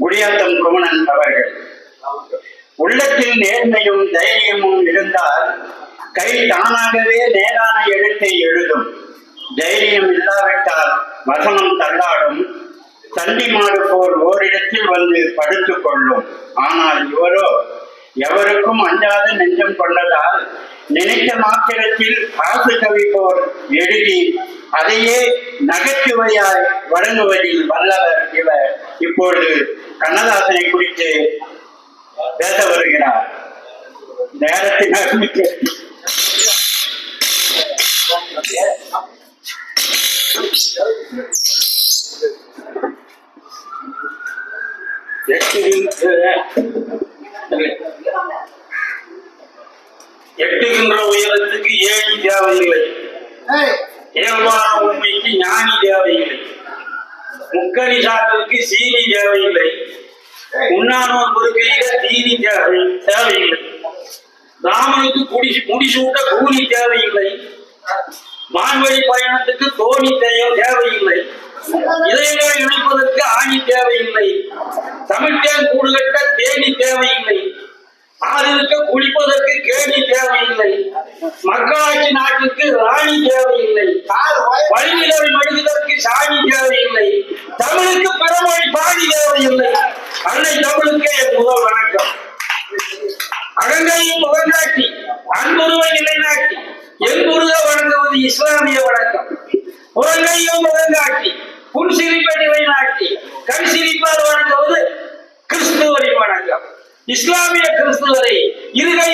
குடியாத்தம் குமணன் அவர்கள் உள்ளத்தில் நேர்மையும் தைரியமும் இருந்தால் கை தானாகவே நேரான எழுத்தை எழுதும். தைரியம் இல்லாவிட்டால் வசனம் தள்ளாடும். தண்டி மாடு போல் ஓரிடத்தில் வந்து படுத்துக் கொள்ளும். ஆனால் இவரோ எவருக்கும் அஞ்சாத நெஞ்சம் கொண்டதால் நினைத்த மாத்திரத்தில் காசு கவி போல் எழுதி அதையே நகைச்சுவையாய் வழங்குவதில் வல்லவர் இவர் இப்பொழுது கண்ணதாசனை குறித்து பேச வருகிறார். நேரத்தின் எட்டுகின்ற உயரத்துக்கு ஏழு தேவையில்லை இயல்பான உண்மைக்கு ஞானி தேவையில்லை. முக்கணி சாப்பிற்கு சீனி தேவையில்லை. உண்ணானோர் பொறுக்கையில தீனி தேவை தேவையில்லை. ராமனுக்கு குடி முடிசூட்ட கூலி தேவையில்லை. வான்வழி பயணத்துக்கு தோணி தேவை தேவையில்லை. இதயங்களை இணைப்பதற்கு ஆணி தேவையில்லை. தமிழ்தேன் கூடு கட்ட தேனி தேவையில்லை. ஆறிருக்க குளிப்பதற்கு கேணி தேவையில்லை. மக்களாட்சி நாட்டுக்கு ராணி தேவையில்லை. சாதி தேவை இல்லை தமிழுக்கு பிறமொழி பாடி இல்லை அன்னை தமிழுக்கு என் முதல் வணக்கம். அகங்கையும் முகங்காட்டி அன்புருவை நிலைநாட்டி என்புருக வழங்குவது இஸ்லாமிய வணக்கம். புறங்கையும் முகங்காட்டி புன் சிரிப்பை நிலைநாட்டி கண் சிரிப்பால் வழங்குவது கிறிஸ்துவரின் வணக்கம். இஸ்லாமிய கிறிஸ்துவரை இருகை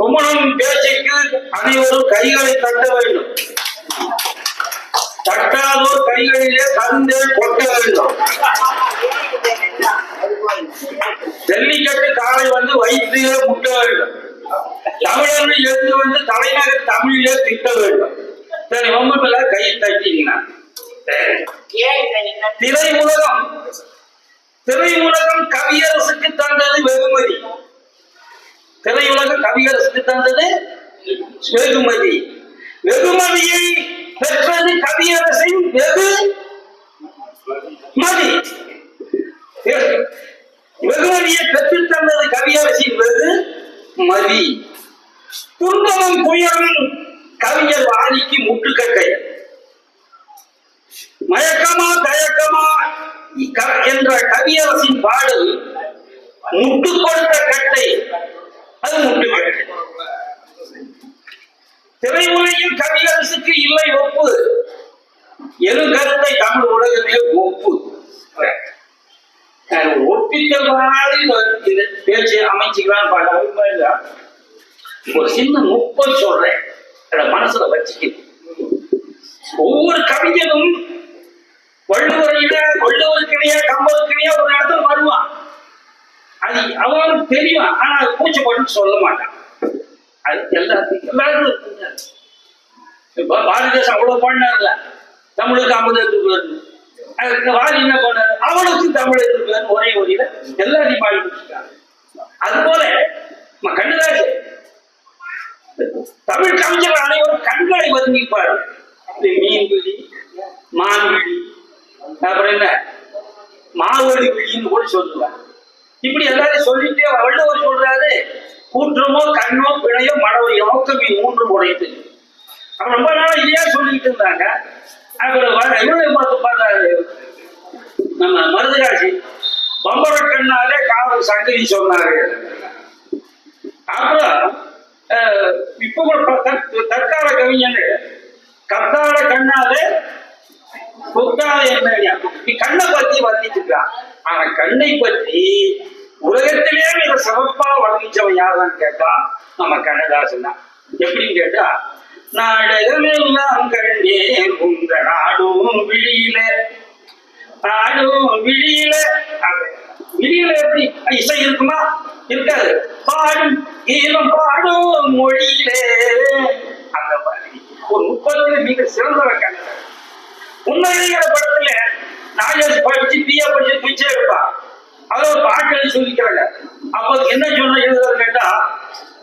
குமணம் பேச்சுக்கு அனைவரும் கைகளை தட்ட வேண்டும். தட்டாதோர் கைகளிலே கந்தேல் கொட்ட வேண்டும். ஜல்லிக்கட்டு காலை வந்து வயிற்றிலே முட்ட வேண்டும். தமிழர்கள் எழுந்து வந்து தலைநகர் தமிழிலே திட்ட வேண்டும். சரி ஒன்பதுல கை தட்டிங்கன்னா. திரை உலகம் திரை உலகம் கவியரசுக்கு தந்தது வெகுமதி. திரையுலகம் கவியரசுக்கு தந்தது வெகுமதி. வெகுமதியை பெற்றது கவியரசின் வெகு மதி. வெகுமதியை பெற்று தந்தது கவியரசின் வெகு மதி. துன்பமும் புயலும் கவிஞர் வாணிக்கு முட்டுக்கட்டை. மயக்கமா தயக்கமா இக்க- என்ற கவியரசின் பாடல் முட்டு கொடுத்த கட்டை. அது முட்டுக்கட்டை திரையுலகில் கவியரசுக்கு இல்லை ஒப்பு. எனும் கருத்தை தமிழ் உலகமே ஒப்பு. நான் இது பேச்சு அமைச்சுக்கலாம் பாட ஒரு சின்ன முப்பது சொல்றேன். அதை மனசுல வச்சுக்க ஒவ்வொரு கவிஞனும் வள்ளுவரையில வள்ளுவருக்கிடையே கம்பருக்கிடையே ஒரு இடத்துல வருவான். அது அவனுக்கு தெரியும் ஆனா அது கூச்சப்பட்டு சொல்ல மாட்டான் அது எல்லாத்துக்கும் எல்லாருக்கும் இப்ப பாரதிதாசன் அவ்வளவு பாடினார்ல தமிழுக்கு ஐம்பது எடுத்துக்கிறாரு அதுக்கு வாரி என்ன பண்ணாரு அவனுக்கு தமிழ் எடுத்துக்கிறாரு ஒரே ஒரே எல்லாரையும் பாடி கொடுத்துருக்காங்க அது போல நம்ம கண்ணதாசன் தமிழ் கவிஞர் அனைவரும் கண்களை வர்ணிப்பார் இந்த மீன் விழி மான் விழி அப்புறம் என்ன? மாவடி விழின்னு கூட சொல்லுவாங்க. இப்படி எல்லாரையும் சொல்லிட்டே வள்ளுவர் சொல்றாரு கூற்றமோ கண்ணோ பிழையோ மனவோ யோக்கம் மூன்று உடைத்து அவன் ரொம்ப நாளா இல்லையா சொல்லிட்டு இருந்தாங்க. அப்புறம் வர- இவரை பார்த்து பார்த்தாரு. நம்ம மருதகாசி பம்பர கண்ணாலே காவல் சங்கரி சொன்னாரு. அப்புறம் இப்ப கூட தற்- தற்கால கவிஞர் கத்தால கண்ணாலே கொத்தால என்ன நீ கண்ணை பத்தி இருக்கான் ஆனா கண்ணை பற்றி உலகத்திலே மிக சிறப்பா வர்ணிச்சவன் யாருன்னு கேட்டா நம்ம கண்ணதாசன் தான். எப்படின்னு கேட்டா நாடகமெல்லாம் கண்டே உங்க நாடும் விழியில நாடும் விழியில. விழியில எப்படி? இசை இருக்குமா? இருக்காது. பாடும் கீதம் பாடும் மொழியிலே. அந்த மாதிரி ஒரு முப்பதுல மிக சிறந்தவர் கண்ணதாசன். உண்மையில படத்துல நாகேஷ் படிச்சு பிஏ படிச்சு பிச்சை எடுப்பான் அதை ஒரு பாட்டு சொல்லிக்கிறாங்க. அப்போ என்ன சொன்ன எழுதுறது கேட்டா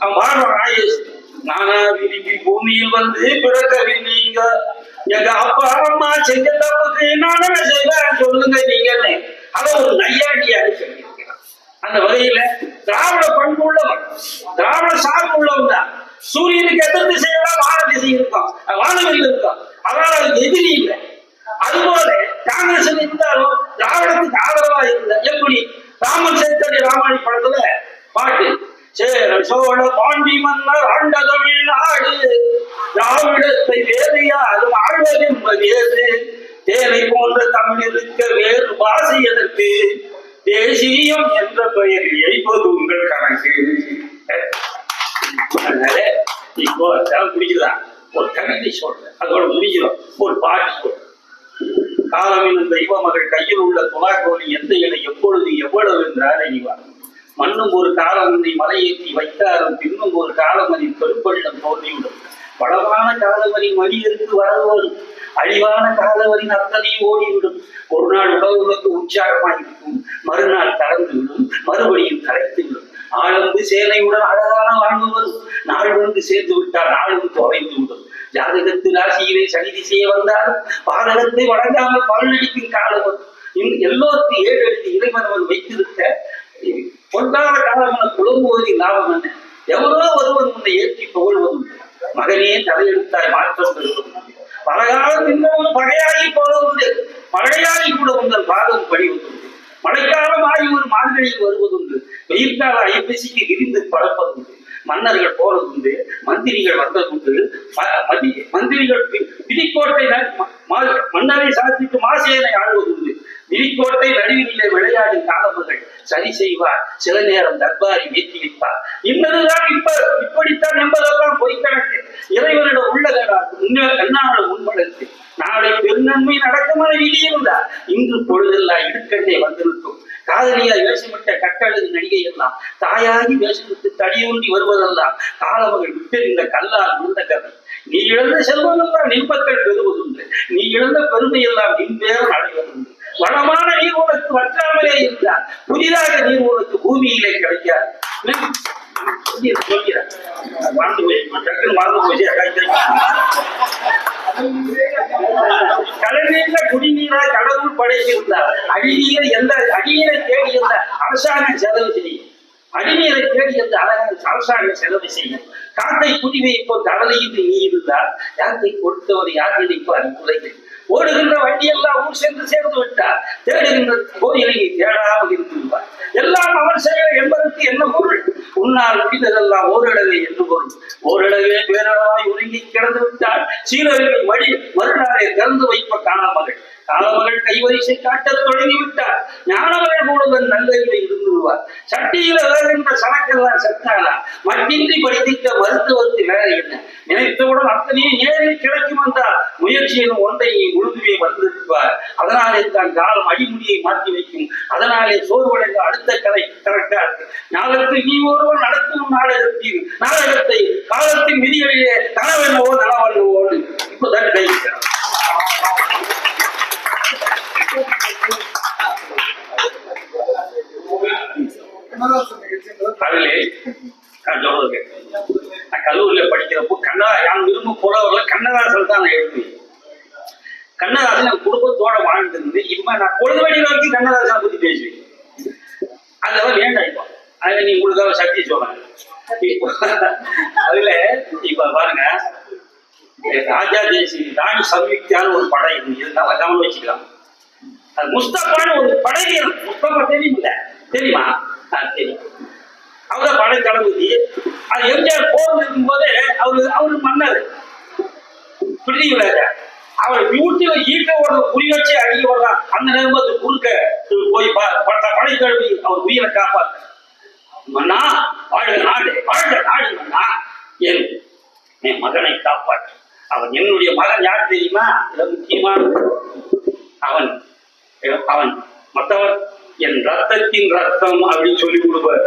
அவன் பாடுறான் நானா விரும்பி பூமியில் வந்து பிறக்கவில்லைங்க எங்க அப்பா அம்மா செஞ்ச தப்புக்கு நான் செய்வேன்? சொல்லுங்க நீங்கன்னு. அத ஒரு நையாண்டியாக சொல்லியிருக்கிறான் அந்த வகையில திராவிட பண்பு உள்ளவன் திராவிட சார்பு உள்ளவன் தான். சூரியனுக்கு எதிர் திசையெல்லாம் வான திசை இருக்கும் வானவில் இருக்கும் அதனால அதுக்கு எதிரி இல்லை. அதுபோல காங்கிரஸ் இருந்தாலும் திராவிடத்துக்கு ஆதரவா இருந்த எப்படி? ராமன் சேத்தடி ராமாயணி படத்துல பாட்டு. சேர சோழ பாண்டி மன்னர் ஆண்ட தமிழ்நாடு திராவிடத்தை வேறு அது ஆழ்வது தேனை போன்ற தமிழுக்க வேறு வாசி எதற்கு? தேசியம் என்ற பெயர் எய்ப்பது உங்கள் கணக்கு. அதனால இப்போ அதான் முடிக்கலாம் ஒரு கணக்கை சொல்றேன். அதோட முடிக்கிறோம் ஒரு பாட்டு சொல்றேன். காலமின் தெய்வ மகள் கையில் உள்ள துலாக்கோலி எந்த இலை எப்பொழுது எவ்வளவு என்றார் அறிவார் மண்ணும் ஒரு காலம் மலையேற்றி வைத்தாரும் பின்னும் ஒரு காலமதி பெருப்பள்ளம் தோன்றிவிடும். வளமான காலவரி மனிதருக்கு வரவு வரும் அழிவான காலவரின் அத்தனையும் ஓடிவிடும். ஒரு நாள் உடவுகளுக்கு உற்சாகமாயிருக்கும் மறுநாள் தளர்ந்து விடும் மறுபடியும் கரைத்து விடும் ஆழ்ந்து சேனையுடன் அழகான வாழ்வு வரும். நாள் வந்து சேர்ந்து விட்டால் நாளும் தொலைந்து விடும் ஜாதகத்து ராசியிலே சனி செய்ய வந்தாலும் பாதகத்தை வழங்காமல் பலனளிக்கும் காலம் எல்லோருக்கும் ஏழு எழுதி இறைவன் வைத்திருக்க பொன்னான காலமான புலம்புவதில் லாபம் என்ன? எவ்வளோ ஒருவன் உன்னை ஏற்றி புகழ்வதும் மகனே தலையெடுத்தாய் மாற்றம் பெறுவதும் பலகாலம் இன்னமும் பழையாகி போவதுண்டு மழையாகி கூட உங்கள் பாதம் படிவதுண்டு மழைக்காலம் ஆகி ஒரு மார்கழியில் வருவதுண்டு வெயில் கால ஐப்பசிக்கு விரிந்து பறப்பதுண்டு மன்னர்கள் போறதுண்டு மந்திரிகள் வந்ததுண்டு மந்திரிகள் விதிக்கோட்டை மன்னரை சாத்திட்டு மாசேனை ஆழ்வதுண்டு விதிக்கோட்டை நடுவிலே விளையாடும் காலமர்கள் சரி செய்வார். சில நேரம் தர்பாரி ஏற்றி வைப்பார். இன்னதுதான் இப்ப இப்படித்தான் என்பதெல்லாம் பொய்க்கணக்கு இறைவனிட உள்ளதா கண்ணாட முன்வளர்த்து நாளை பெருநன்மை நடக்குமான விதியிருந்தா இன்று பொழுதெல்லாம் இடுக்கண்ணே வந்திருக்கும். காதலியாய் வேஷமிட்ட கட்டழகு நடிகை எல்லாம் தாயாகி வேஷமிட்டு தடியூண்டி வருவதெல்லாம் காலமகள் விட்டிருந்த கல்லால் விழுந்த கதை. நீ இழந்த செல்வமெல்லாம் நின்பக்கள் பெறுவதுண்டு. நீ இழந்த பெருமையெல்லாம் எல்லாம் பேரம் அடைவதுண்டு. வளமான நீர் உனக்கு வற்றாமலே இருந்தால் புதிதாக நீர் உனக்கு பூமியிலே கிடைக்காது. மறந்து போய் டக்குன்னு மறந்து போச்சு கடல்நீர்ல குடிநீராய் கடவுள் படைத்திருந்தார். அடிநீரை எந்த அடிநீரை தேடி எந்த அரசாங்கம் செலவு செய்யும்? அடிநீரை தேடி எந்த அழகான அரசாங்கம் செலவு செய்யும்? காட்டை குடி வைப்போம் கடலையில் நீ இருந்தால் யாத்தை கொடுத்தவர் யார் நினைப்பார் குறைகள் ஓடுகின்ற வண்டியெல்லாம் ஊர் சேர்ந்து சேர்ந்து விட்டார் தேடுகின்ற கோயிலை தேடாமல் இருந்திருப்பார் எல்லாம் அவன் செயல் என்பதற்கு என்ன பொருள்? உன்னால் முடிந்ததெல்லாம் ஓரிடவே என்று பொருள் ஓரிடவே பேரளவாய் உருங்கி கிடந்து விட்டால் சீரர்கள் மடி மறுநாளே திறந்து வைப்ப காணாமகள். காலமகள் கைவரிசை காட்டத் தொடங்கி விட்டார் ஞானமகள் கூடுதல் நல்லறிவை இருந்து விடுவார். சட்டியில வேறுகின்ற சனக்கெல்லாம் சத்தானா மட்டின்றி படித்திட்ட மருத்துவத்து வேலை என்ன? நினைத்தவுடன் அத்தனையும் நேரில் கிடைக்கும் என்றால் முயற்சியிலும் ஒன்றை உழுதுவே வந்திருப்பார் அதனாலே தான் காலம் அடிமுடியை மாற்றி வைக்கும். அதனாலே சோர்வடைந்த அடுத்த கலை திறக்கார் ஞானத்தில் நீ ஒருவன் நடத்தும் நாடகத்தில் நாடகத்தை காலத்தின் விதிகளிலே கனவென்னவோ நனவென்னவோடு இப்போதான் கிடைக்கிறார் அதிலே நான் சொல்றது நான் கல்லூரியில படிக்கிறப்போ கண்ணா யான் விரும்பும் புலவர்ல கண்ணதாசன் தான் நான் எழுதுவேன். கண்ணதாசன் என் குடும்பத்தோட வாழ்ந்து இருந்து இப்ப நான் பொழுது வழி வரைக்கும் கண்ணதாசனை பத்தி பேசுவேன். அதெல்லாம் வேண்டாம் இப்போ. அதுல நீ உங்களுக்காக சக்தி சொல்றேன். இப்போ அதுல இப்ப பாருங்க. ராஜா சிங் ராணி சம்யுக்தியான ஒரு படை. இருந்தால் நல்லா வச்சுக்கலாம். அது முஸ்தபான்னு ஒரு படை வீரன் முஸ்தபா தெரியுமில்ல? தெரியுமா? தெரியும். அவர படை தளபதி அது எம்ஜிஆர் போர் இருக்கும்போது அவரு அவரு மன்னர். பிடிக்கிறாரு அவர் வீட்டுல ஈட்டோட குறி வச்சு அடிக்க வரலாம் அந்த நேரத்து குறுக்க போய் பட்ட படை கழுவி அவர் உயிரை காப்பாத்து மன்னா வாழ்க நாடு வாழ்க நாடு மன்னா. என் என் மகனை காப்பாற்று. அவன் என்னுடைய மகன் யார் தெரியுமா? இது முக்கியமான அவன் அவன் மற்றவர் என் ரத்தத்தின் ரத்தம் அப்படின்னு சொல்லி கொடுப்பார்.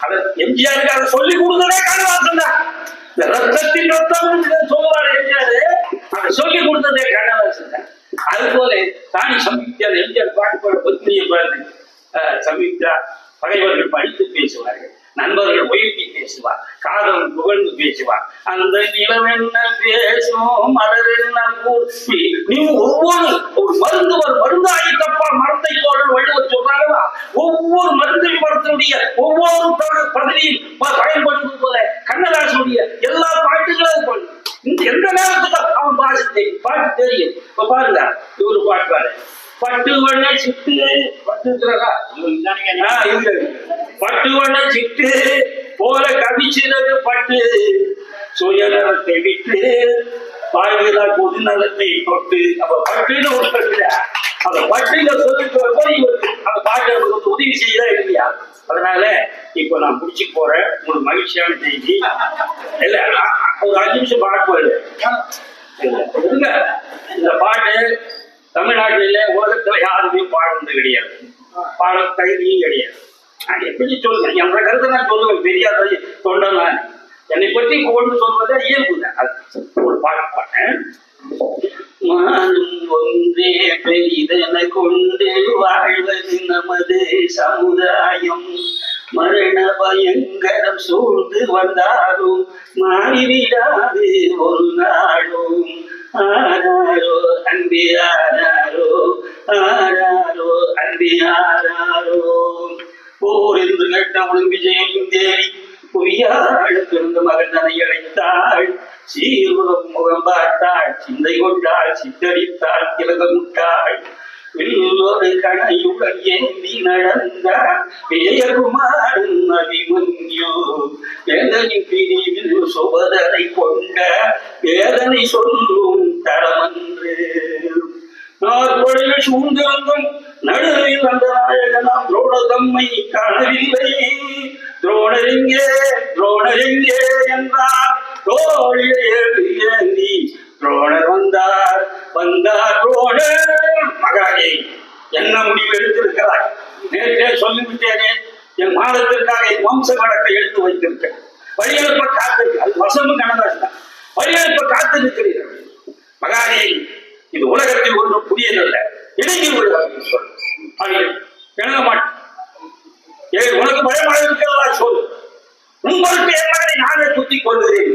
அத எம்ஜிஆருக்கு அதை சொல்லி கொடுத்ததே கண்ணவாசன் தான். இந்த ரத்தத்தின் ரத்தம் சொல்லுவார் எம்ஜிஆர். அதை சொல்லி கொடுத்ததே கண்ணவாசன் தான். அது போல தானி சம்யுக்தா எம்ஜிஆர் பாட்டு பாட பத்னியை பாருங்க. அஹ், பகைவர்கள் படித்து பேசுவார்கள் நண்பர்கள் உயர்த்தி பேசுவார் காதல் புகழ்ந்து பேசுவார். அந்த நிலவென்ன பேசும் மலர் என்ன நீ ஒவ்வொரு ஒரு மருந்து மருந்தாயி தப்பா மரத்தை போல வள்ளுவர் சொல்றாங்களா? ஒவ்வொரு மருந்து மரத்தினுடைய ஒவ்வொரு பகு- பகுதியும் ப- போல கண்ணதாசனுடைய எல்லா பாட்டுகளும் இந்த எந்த நேரத்துக்கு அவன் பாசத்தை பாட்டு தெரியும்? இப்ப பாருங்க இவரு பாட்டு பட்டு வண்ண சிட்டு பட்டு வண்ண சிட்டு போல கவிச்சிறது பட்டு சுயநலத்தை விட்டு பாய்கிறா பொது நலத்தை தொட்டு. அப்ப பட்டுன்னு ஒரு பட்டு அந்த பட்டுல சொல்லிட்டு வரும்போது இவருக்கு அந்த பாட்டை உதவி செய்யதா இல்லையா? அதனால இப்ப நான் முடிச்சு போறேன். உங்களுக்கு மகிழ்ச்சியான செய்தி. இல்ல ஒரு அஞ்சு நிமிஷம் பாட்டு இருங்க. இந்த பாட்டு தமிழ்நாட்டில உலகத்துல யாருமே பாடுறது கிடையாது. பாட தகுதியும் கிடையாது. நான் எப்படி சொல்றேன் என் கருத்தை நான் சொல்லுவேன். பெரியாத தொண்டன் நான். என்னை பற்றி கொண்டு சொல்வதே இயல்புதான் அது ஒரு பாட்டு பாட்டேன். மானும் ஒன்றே பெரிதென கொண்டு வாழ்வது நமது சமுதாயம். மரண பயங்கரம் சூழ்ந்து வந்தாலும் மாறிவிடாது ஒரு நாளும். ஆராரோ அன்பி ஆராரோ ஆராரோ அன்பி ஆராரோ போர் என்று கேட்டவுடன் விஜயம் தேவி பொய்யாள் பிறந்த மகன் தன்னை அழைத்தாள். சீர்வம் முகம் பார்த்தாள் சிந்தை கொண்டாள் சித்தரித்தாள் திலகமுட்டாள் ஒரு கணையுடன் ஏந்தி நடந்தார் விஜயகுமாரன் அபிமன்யோ. வேதனின் பிரிவில் சுபதனை கொண்ட வேதனை சொல்லும் தரமன்று. நாற்படையில் சூழ்ந்திருந்தும் நடுவில் அந்த நாயகனாம் துரோணதம்மை காணவில்லை. துரோணரெங்கே துரோணரெங்கே என்றார். துரோணர் வந்தார். வந்தார் துரோணர் மகானே என்ன முடிவு எடுத்திருக்கிறாய்? நேற்றே சொல்லிவிட்டேனே என் மாதத்திற்காக என் வம்ச வழக்கை எடுத்து வைத்திருக்கேன் வழியெழுப்ப காத்திருக்க அது வசமும் கனதாஸ் தான் வழியெழுப்ப நிற்கிறீர்கள். மகானே இது உலகத்தில் ஒன்றும் புதியதல்ல. இணங்கி விடுவார்கள் சொல். அது இணங்க மாட்டேன். உனக்கு பயமாக இருக்கிறதா சொல். உங்களுக்கு என் நானே குத்தி கொள்கிறேன்?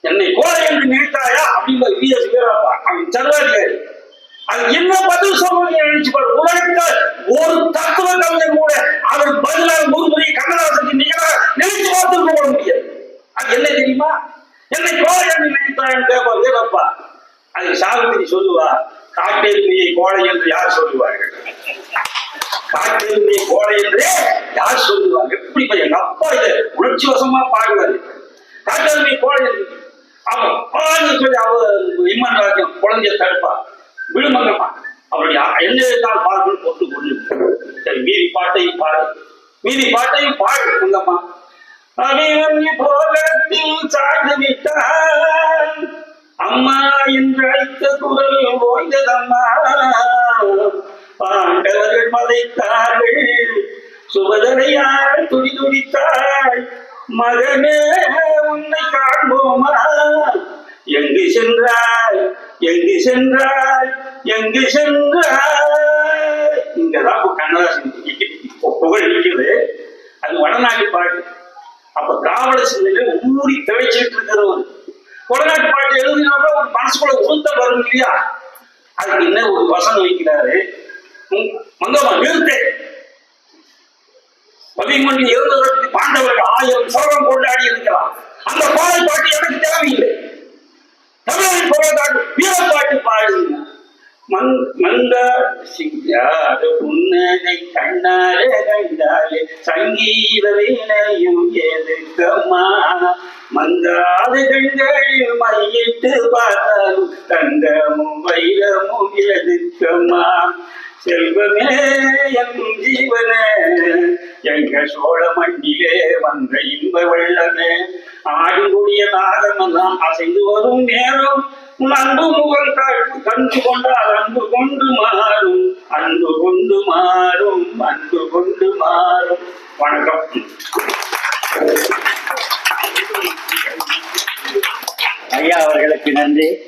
என்னை கோலை என்று நினைத்தாயா? அப்படின்னு வீரப்பா அவன் சர்வாதிகாரி. என்ன பதில் சொல்லணும்னு நினைச்சு பாரு உலகத்துல ஒரு தத்துவ கவிஞர் கூட அவர் பதிலாக முதுமுறை கண்ணதாசனுக்கு நிகழ நினைச்சு பார்த்துருக்க போட முடியாது. அது என்ன தெரியுமா? என்னை கோலை நினைத்தான் தேவா கேட்பா அது சாவித்திரி சொல்லுவா காட்டெருமையை கோழை என்று யார் சொல்லுவார்கள்? காட்டெருமையை கோழை என்று யார் சொல்லுவாங்க எப்படி பையன் எங்க அப்பா இதை உணர்ச்சி வசமா பாடுவாரு. காட்டெருமை கோழை என்று. ஆமா பாடு சொல்லி அவர் இம்மன் ராஜ்யம் குழந்தைய தடுப்பா விழுமங்கம்மா அவருடைய என்ன பாடல்கள் பாடணும் போட்டு கொண்டு சரி மீதி பாட்டையும் பாடு. மீதி பாட்டையும் பாடு உள்ளம்மா அபிமன்யு போகத்தில் சாய்ந்து விட்டான் அம்மா என்று அழைத்த குரல் ஓய்ந்ததம்மா. பாண்டவர்கள் மதைத்தார்கள் சுபதனையால் துடி துடித்தாள். மகனே உன்னை காண்போமா? எங்கு சென்றார் எங்கு சென்றாய்? எங்கு சென்றாய்? இங்கதான் கண்ணதாசன் புகழ் இருக்கிறது அது வடநாட்டு பாட்டு. அப்ப திராவிட சிந்தையில ஊறி தவிச்சிட்டு இருக்கிறவர் வடநாட்டு பாட்டு எழுதினால ஒரு மனசுக்குள்ள உளுத்த வரும் இல்லையா? அதுக்கு என்ன ஒரு வசனம் வைக்கிறாரு? மங்கம்மா நிறுத்தே பதிமூன்று இருந்ததற்கு பாண்டவர்கள் ஆயிரம் சோழம் கொண்டாடி இருக்கிறார். அந்த பாடல் பாட்டு எனக்கு தேவையில்லை. தமிழில் போராட்டம் வீரப்பாட்டு பாடுங்க மங் மங்க சிங்கார கண்ணாலே கண்டாலே சங்கீத வீணையும் எதுக்கம்மா மங்காத கண்களில் மையிட்டு பார்த்தாலும் தங்கமும் வைரமும் எதுக்கம்மா செல்வமே என் ஜீவனே. எங்க சோழ மண்ணிலே வந்த இன்ப வெள்ளமே. ஆடுக்கூடிய நாகமெல்லாம் அசைந்து வரும் நேரம். உன் அன்பு முகம் காட்டு கண்டு கொண்டால் அன்பு கொண்டு மாறும். அன்பு கொண்டு மாறும் அன்பு கொண்டு மாறும். வணக்கம். ஐயா அவர்களுக்கு நன்றி.